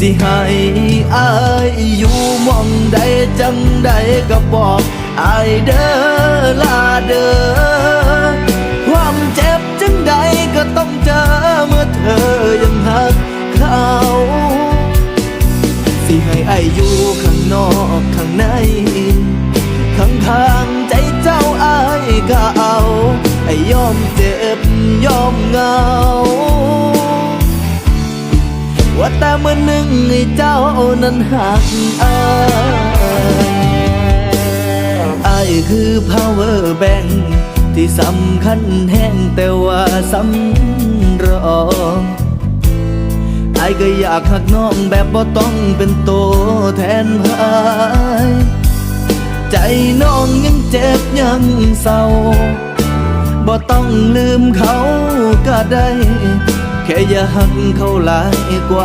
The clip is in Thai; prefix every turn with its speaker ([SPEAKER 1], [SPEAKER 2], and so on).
[SPEAKER 1] สิให้อายอยู่มองใดจังใดก็บอกอายเด้อลาเด้อความเจ็บจังใดก็ต้องเจอเมื่อเธอยังหักเขาสิให้อายอยู่ข้างนอกข้างในข้างข้างๆใจเจ้าอายก็เอาไอ้ยอมเจ็บยอมเหงา ว่าแต่เมื่อหนึ่งไอ้เจ้านั้นหักอายอายคือ power bank ที่สำคัญแห้งแต่ว่าสำรองไอ้ก็อยากหักน้องแบบบ่ต้องเป็นตัวแทนพายใจน้องยังเจ็บยังเศร้าบ่ต้องลืมเขาก็ได้ แค่อย่าหักเขาหลายกว่า